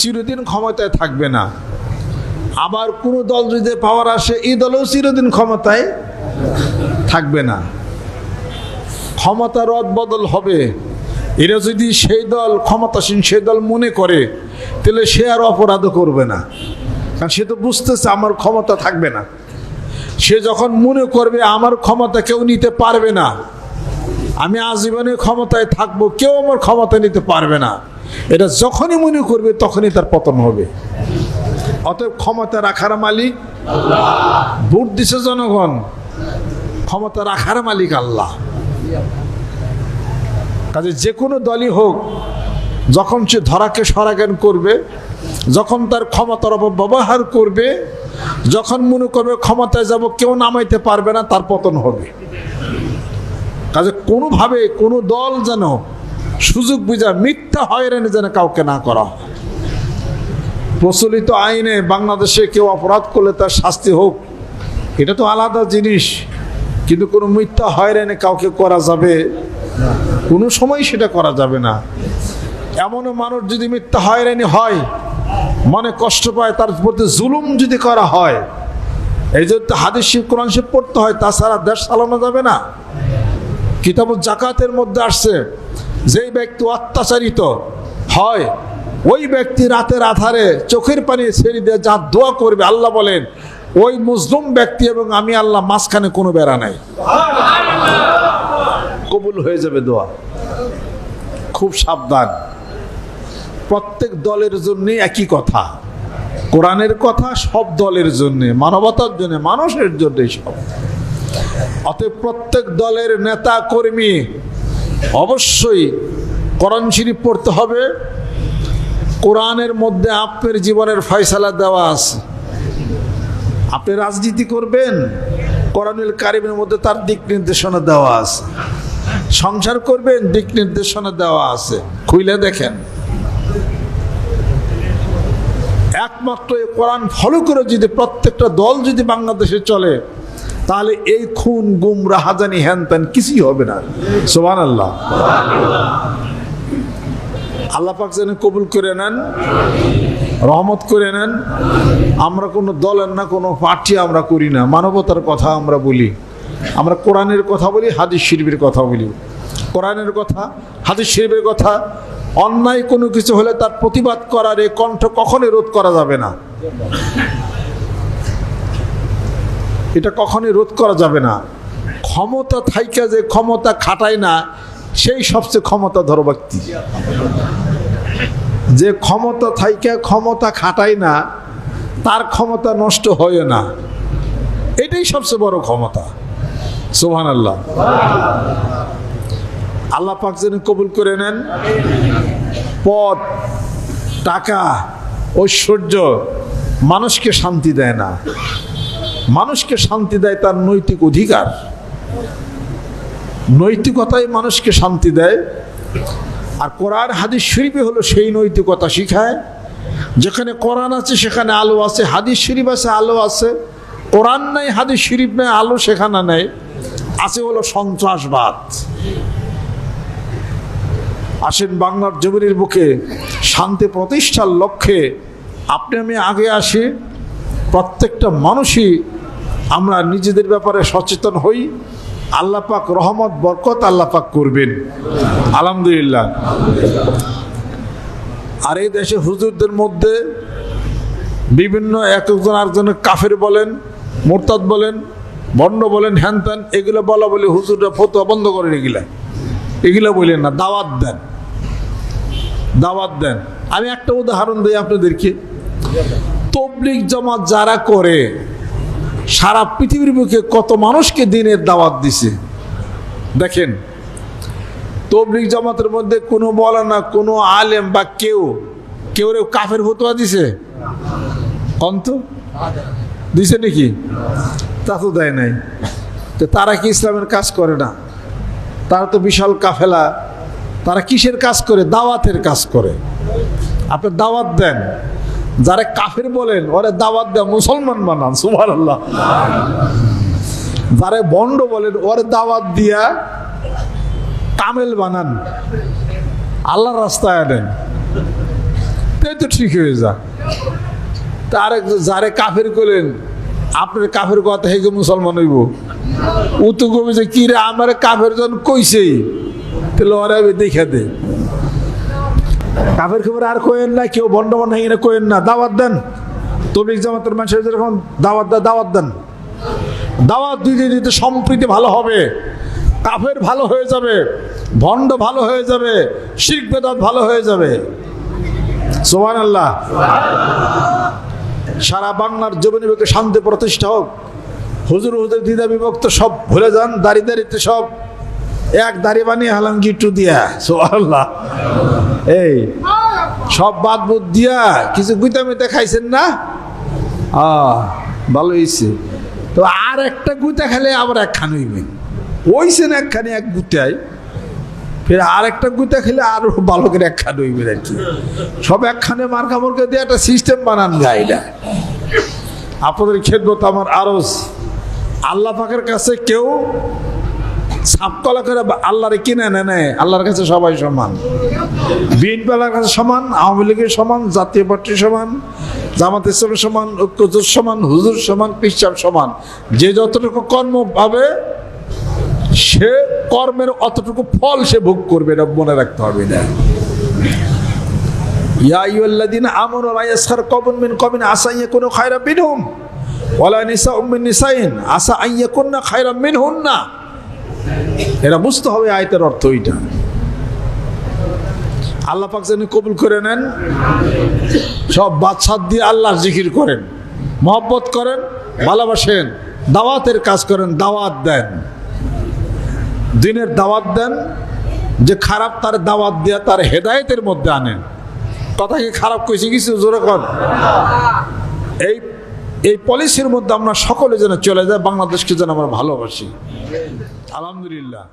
চিরদিন ক্ষমতায় থাকবে না। আবার কোনো দল যদি পাওয়ার আসে, এই দলেও চিরদিন ক্ষমতায় থাকবে না। ক্ষমতা রদ বদল হবে। এরা যদি সেই দল ক্ষমতাসীন, সেই দল মনে করে, তাহলে সে আর অপরাধ করবে না। কারণ সে তো বুঝতেছে আমার ক্ষমতা থাকবে না। সে যখন মনে করবে, আমার ক্ষমতা কেউ নিতে পারবে না। আমি আজীবনে ক্ষমতায় থাকব, কেউ আমার ক্ষমতা নিতে পারবে না। এটা যখনই মনে করবে, তখনই তার পতন হবে। অতএব ক্ষমতা রাখার মালিক ভোট দিছে জনগণ, ক্ষমতা রাখার মালিক আল্লাহ। কাজে যে কোনো দলই হোক, যখন সে ধরাকে সরাজ্ঞান করবে, যখন তার ক্ষমতার অপব্যবহার করবে, যখন মনে করবে ক্ষমতায় যাব, কেউ নামাইতে পারবে না, তার পতন হবে। কাজে কোনোভাবে কোনো দল যেন সুযোগ বুঝা মিথ্যা হয়রানি যেন কাউকে না করা। প্রচলিত আইনে বাংলাদেশে কেউ অপরাধ করলে তার শাস্তি হোক, এটা তো আলাদা জিনিস। কিন্তু কোনো মিথ্যা হয়রানি কাউকে করা যাবে কোনো সময় সেটা করা যাবে না। এমনও মানুষ যদি মিথ্যা হয়রানি হয়, মনে কষ্ট পায়, তার প্রতি জুলুম যদি করা হয়, এই জন্য হাদিস কোরআন শিব পড়তে হয়, তাছাড়া দেশ চালানো যাবে না। কিতাব জাকাতের মধ্যে আসছে যেই ব্যক্তি অত্যাচারিত হয়, ওই ব্যক্তি রাতের আধারে চোখের পানি ছেড়ে দিয়ে যা দোয়া করবে, আল্লাহ বলেন, ওই মুসলিম ব্যক্তি এবং আমি আল্লাহ মাঝখানে কোনো বেড়া নাই। কবুল হয়ে যাবে দোয়া। খুব সাবধান। প্রত্যেক দলের জন্য একই কথা। কোরআনের কথা সব দলের জন্য, মানবতার জন্য, মানুষের জন্যই সব। অতএব প্রত্যেক দলের নেতা কর্মী অবশ্যই কোরআন শরীফ পড়তে হবে। কোরআনের মধ্যে আপনার জীবনের ফয়সালা দেওয়া আছে। আপনি রাজনীতি করবেন, কোরআনুল কারিমের মধ্যে তার দিক নির্দেশনা দেওয়া আছে। সংসার করবেন, দিক নির্দেশনা দেওয়া আছে। খুইলে দেখেন। একমাত্র এই কোরআন ফলো করে যদি প্রত্যেকটা দল যদি বাংলাদেশে চলে তাহলে এই খুন গুম রাহাজানি হ্যান ত্যান কিছুই হবে না। সোবান আল্লাহ আল্লাহ পাক যেন কবুল করে নেন, রহমত করে নেন। আমরা কোনো দলের না, কোনো পার্টি আমরা করি না। মানবতার কথা আমরা বলি। আমরা কোরআনের কথা বলি, হাদিস শরীফের কথা বলি। কোরআনের কথা, হাদিস শরীফের কথা, অন্যায় কোনো কিছু হলে তার প্রতিবাদ করার এই কণ্ঠ কখনোই রোধ করা যাবে না। এটা কখনোই রোধ করা যাবে না। ক্ষমতা থাইকা যে ক্ষমতা খাটায় না, সেই সবচেয়ে ক্ষমতা ধর ব্যক্তি। যে ক্ষমতা থাইকা ক্ষমতা খাটায় না, তার ক্ষমতা নষ্ট হয় না। এটাই সবচেয়ে বড় ক্ষমতা। সোহান আল্লাহ আল্লাহ পাক যেন কবুল করে নেন। পদ টাকা, ঐশ্বর্য মানুষকে শান্তি দেয় না। মানুষকে শান্তি দেয় তার নৈতিক অধিকার। নৈতিকতাই মানুষকে শান্তি দেয়। আর কোরআন হাদিস শরীফে হলো সেই নৈতিকতা শিখায়। যেখানে কোরআন আছে, সেখানে আলো আছে, হাদিস শরীফ আছে, আলো আছে। কোরআন নাই, হাদিস শরীফ নাই, আলো সেখানে নেই। আছে হলো সন্ত্রাসবাদ। আসেন বাংলার জমিনের বুকে শান্তি প্রতিষ্ঠার লক্ষ্যে। আপনি আমি আগে আসি, প্রত্যেকটা মানুষই আমরা নিজেদের ব্যাপারে সচেতন হই। আল্লাহ পাক রহমত, বরকত আল্লাহ পাক করবেন। আলহামদুলিল্লাহ। আর এই দেশে হুজুরদের মধ্যে বিভিন্ন এক একজন আরেকজনের কাফের বলেন, মোরতাদ বলেন বন্ড বলেন, হ্যান ত্যান, এগুলো বলা বলে হুজুররা ফতোয়া বন্ধ করেন এগুলা। এগুলো বললেন না, দাওয়াত দেন। দাওয়াত দেন। আমি একটা উদাহরণ দিই আপনাদেরকে। তবলিক জমা যারা করে সারা পৃথিবীর মুখে কত মানুষকে দিনের দাওয়াত দিছে। দেখেন তবলিক জামাতের মধ্যে কোনো না, কোনো আলেম বা কেউ কেউ রে কাফের ফতোয়া দিছে? অন্ত? দিছে নাকি? তা তো দেয় নাই। তো তারা কি ইসলামের কাজ করে না? তারা তো বিশাল কাফেলা। তারা কিসের কাজ করে? দাওয়াতের কাজ করে। আপনি দাওয়াত দেন। যারা কাফের বলেন, ওরা দাওয়াত দেন মুসলমান বানান সুভার আল্লাহ যারা বন্ড বলেন, ওরে দাওয়াত দিয়া কামেল বানান। আল্লাহর রাস্তায় আনেন। তাই তো ঠিক হয়ে যা। তার যারে কাফের করলেন, আপনার কাফের কথা হেগে মুসলমান হইব। ও তো কবি যে কি রে আমার কাফের জন কইছেই? তাহলে ওরা দেখে দে। কাফের খবর আর কোয়েন না, কেউ বন্ড বন্ড ভেঙে কোয়েন না। দাওয়াত দেন। তবলিক জামাতের মানুষের যেরকম দাওয়াত দেয় দাওয়াত দেন। দাওয়াত দিতে দিতে সম্প্রীতি ভালো হবে। কাফের ভালো হয়ে যাবে, ভণ্ড ভালো হয়ে যাবে শিখ বেদাত ভালো হয়ে যাবে। সোহান আল্লাহ সারা বাংলার জমিনিবেকে শান্তি প্রতিষ্ঠা হোক, হুজুর হুজুর, দিদা, বিভক্ত সব ভুলে যান, দাড়ি দাড়িতে সব এক দাড়ি বানিয়ে হালাম গিট্টু দিয়া। সোহান আল্লাহ এই, সব বাদ বুদ দিয়া কিছু গুইতা মিতা খাইছেন না? আহ ভালো হয়েছে তো আর একটা গুইতা খেলে আবার একখান হইবেন ওইছেন একখানে এক গুতায় ফের আর একটা গুতা খেলে আরও করে একখান হইবেন আর কি। সব একখানে মার্কা মুরকা দিয়ে একটা সিস্টেম বানান যায় এটা। আপনাদের খেদমত আমার আরজ আল্লাহ পাকের কাছে কেউ সাপকলা করে আল্লাহরে কিনে নেয়, আল্লাহর কাছে সবাই সমান। বিএনপি আল্লাহর কাছে সমান, আওয়ামী লীগের সমান, জাতীয় পার্টির সমান, জামাত ইসলামের সমান, ঐক্যজোট সমান, হুজুর সমান, পিসাব সমান। যে যতটুকু কর্ম পাবে, সে কর্মের অতটুকু ফল সে ভোগ করবে, এটা মনে রাখতে হবে না ইয়া লা ইয়াসখার কওমুন মিন কওমিন আসা আন ইয়াকুনু খায়রাম মিনহুম, ওয়ালা নিসাইন আসা আন ইয়াকুননা খায়রাম মিনহুন্না। এরা বুঝতে হবে আয়তের অর্থ ওইটা আল্লাহ পাক যেন কবুল করে নেন। সব বাদশাদ দিয়ে আল্লাহর জিকির করেন। মহব্বত করেন, ভালোবাসেন, দাওয়াতের কাজ করেন, দাওয়াত দেন। দিনের দাওয়াত দেন, যে খারাপ তার দাওয়াত দিয়া তার হেদায়েতের মধ্যে আনেন। কথা কি খারাপ কইছে কিছু? জোরে কর এই এই পলিসির মধ্যে আমরা সকলে যেন চলে যায় বাংলাদেশকে যেন আমরা ভালোবাসি। আলহামদুলিল্লাহ।